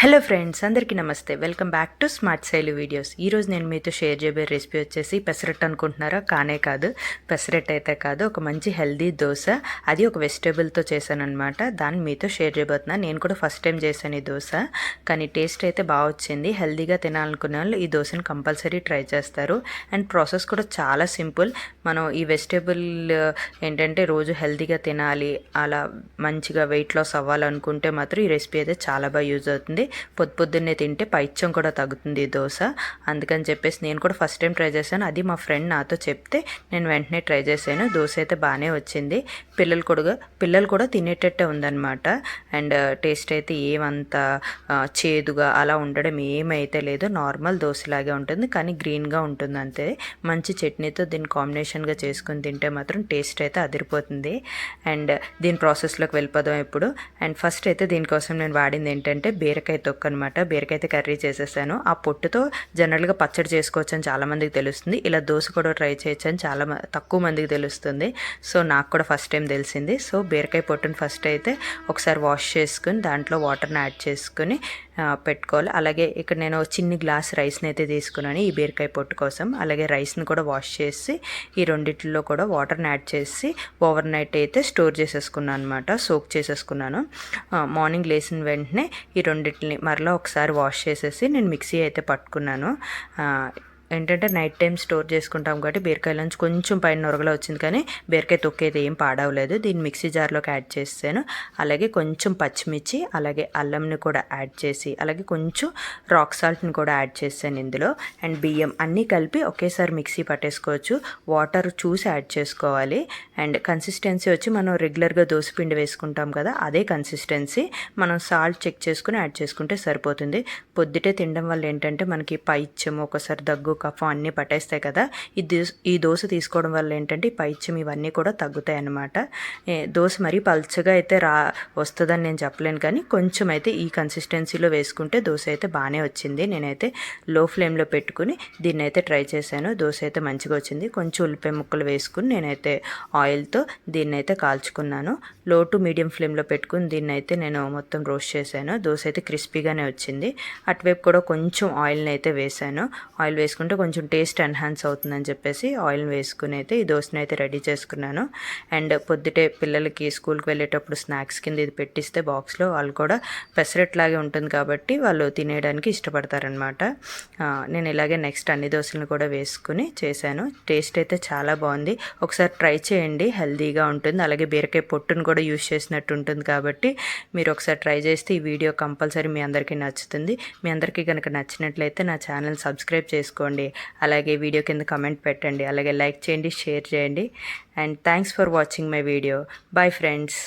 Hello friends అందరికీ నమస్తే. Welcome back to smart Shaili videos ఈరోజు నేను మీతో షేర్ చేయబోయే రెసిపీ వచ్చేసి పెసరట్టు అనుకుంటున్నారా? కానే కాదు. పెసరట్ అయితే కాదు. ఒక మంచి హెల్దీ దోశ. అది ఒక వెజిటేబుల్తో చేశాను అనమాట దాన్ని మీతో షేర్ చేయబోతున్నాను నేను కూడా ఫస్ట్ టైం చేశాను ఈ దోశ. కానీ టేస్ట్ అయితే బాగా వచ్చింది. హెల్దీగా తినాలనుకునే వాళ్ళు ఈ దోశను కంపల్సరీ ట్రై చేస్తారు. అండ్ ప్రాసెస్ కూడా చాలా సింపుల్ మనం ఈ వెజిటేబుల్ uh, ఏంటంటే రోజు హెల్దీగా తినాలి అలా మంచిగా వెయిట్ లాస్ అవ్వాలనుకుంటే మాత్రం ఈ రెసిపీ అయితే చాలా బాగా యూజ్ అవుతుంది. పొద్దు పొద్దున్నే తింటే పైత్యం కూడా తగ్గుతుంది దోశ. అందుకని చెప్పేసి నేను కూడా ఫస్ట్ టైం ట్రై చేశాను. అది మా ఫ్రెండ్ నాతో చెప్తే నేను వెంటనే ట్రై చేశాను. దోశ అయితే బాగానే వచ్చింది. పిల్లలు కూడా పిల్లలు కూడా తినేటట్టే ఉందన్నమాట. అండ్ uh, టేస్ట్ అయితే ఏమంత uh, చేదుగా అలా ఉండడం ఏమైతే లేదు నార్మల్ దోశలాగే ఉంటుంది. కానీ గ్రీన్గా ఉంటుంది అంతే. మంచి చట్నీతో దీన్ని కాంబినేషన్గా చేసుకుని తింటే మాత్రం టేస్ట్ అయితే అదిరిపోతుంది. అండ్ దీని ప్రాసెస్లోకి వెళ్ళిపోదాం ఇప్పుడు. అండ్ ఫస్ట్ అయితే దీనికోసం నేను వాడింది ఏంటంటే బీరకాయ తొక్కు అనమాట బీరకాయ అయితే కర్రీ చేసేసాను. ఆ పొట్టుతో జనరల్గా పచ్చడి చేసుకోవచ్చు అని చాలామందికి తెలుస్తుంది. ఇలా దోశ కూడా ట్రై చేయొచ్చు అని చాలా తక్కువ మందికి తెలుస్తుంది. సో నాకు కూడా ఫస్ట్ టైం తెలిసింది. సో బీరకాయ పొట్టును ఫస్ట్ అయితే ఒకసారి వాష్ చేసుకుని దాంట్లో వాటర్ని యాడ్ చేసుకుని పెట్టుకోవాలి. అలాగే ఇక్కడ నేను చిన్ని గ్లాస్ రైస్ని అయితే తీసుకున్నాను ఈ బీరకాయ పొట్టు కోసం. అలాగే రైస్ని కూడా వాష్ చేసి ఈ రెండిట్లో కూడా వాటర్ని యాడ్ చేసి ఓవర్ నైట్ అయితే స్టోర్ చేసేసుకున్నాను అనమాట సోక్ చేసేసుకున్నాను. మార్నింగ్ లేచిన వెంటనే ఈ రెండింటిని మరలా ఒకసారి వాష్ చేసేసి నేను మిక్సీ అయితే పట్టుకున్నాను. ఏంటంటే నైట్ టైం స్టోర్ చేసుకుంటాం కాబట్టి బీరకాయ కొంచెం పైన నొరగలో వచ్చింది కానీ బీరకాయ తొక్కేది ఏం పాడవలేదు. దీన్ని మిక్సీ జార్లోకి యాడ్ చేసాను అలాగే కొంచెం పచ్చిమిర్చి అలాగే అల్లంని కూడా యాడ్ చేసి అలాగే కొంచెం రాక్ సాల్ట్ని కూడా యాడ్ చేశాను ఇందులో. అండ్ బియ్యం అన్నీ కలిపి ఒకేసారి మిక్సీ పట్టేసుకోవచ్చు. వాటర్ చూసి యాడ్ చేసుకోవాలి. అండ్ కన్సిస్టెన్సీ వచ్చి మనం రెగ్యులర్గా పిండి వేసుకుంటాం కదా అదే కన్సిస్టెన్సీ మనం సాల్ట్ చెక్ చేసుకుని యాడ్ చేసుకుంటే సరిపోతుంది. పొద్దుటే తినడం వల్ల ఏంటంటే మనకి పైత్యం ఒకసారి దగ్గు కఫం అన్నీ పట్టేస్తాయి కదా ఈ ఈ దోశ తీసుకోవడం వల్ల ఏంటంటే పైచ్యం ఇవన్నీ కూడా తగ్గుతాయి అన్నమాట. దోశ మరీ పల్చగా అయితే రా వస్తుందని నేను చెప్పలేను కానీ కొంచెం అయితే ఈ కన్సిస్టెన్సీలో వేసుకుంటే దోశ అయితే బాగానే వచ్చింది. నేనైతే లో ఫ్లేమ్లో పెట్టుకుని దీన్ని అయితే ట్రై చేశాను. దోశ అయితే మంచిగా వచ్చింది. కొంచెం ఉల్లిపాయ ముక్కలు వేసుకుని నేనైతే ఆయిల్తో దీన్ని అయితే కాల్చుకున్నాను. లో టు మీడియం ఫ్లేమ్లో పెట్టుకుని దీన్ని అయితే నేను మొత్తం రోస్ట్ చేశాను. దోశ అయితే క్రిస్పీగానే వచ్చింది. అటువైపు కూడా కొంచెం ఆయిల్ని అయితే వేశాను. ఆయిల్ వేసుకుని వేసుకుంటే కొంచెం టేస్ట్ ఎన్హాన్స్ అవుతుందని చెప్పేసి ఆయిల్ వేసుకుని అయితే ఈ దోశని అయితే రెడీ చేసుకున్నాను. అండ్ పొద్దుటే పిల్లలకి స్కూల్కి వెళ్ళేటప్పుడు స్నాక్స్ కింద ఇది పెట్టిస్తే బాక్స్లో వాళ్ళు కూడా పెసరెట్లాగే ఉంటుంది కాబట్టి వాళ్ళు తినేయడానికి ఇష్టపడతారనమాట నేను ఇలాగే నెక్స్ట్ అన్ని దోశలను కూడా వేసుకుని చేశాను. టేస్ట్ అయితే చాలా బాగుంది. ఒకసారి ట్రై చేయండి. హెల్దీగా ఉంటుంది. అలాగే బీరకాయ పొట్టును కూడా యూజ్ చేసినట్టు ఉంటుంది కాబట్టి మీరు ఒకసారి ట్రై చేస్తే ఈ వీడియో కంపల్సరీ మీ అందరికీ నచ్చుతుంది. మీ అందరికీ కనుక నచ్చినట్లయితే నా ఛానల్ సబ్స్క్రైబ్ చేసుకోండి. చేయండి. అలాగే వీడియో కింద కమెంట్ పెట్టండి. అలాగే లైక్ చేయండి షేర్ చేయండి. And thanks for watching my video bye friends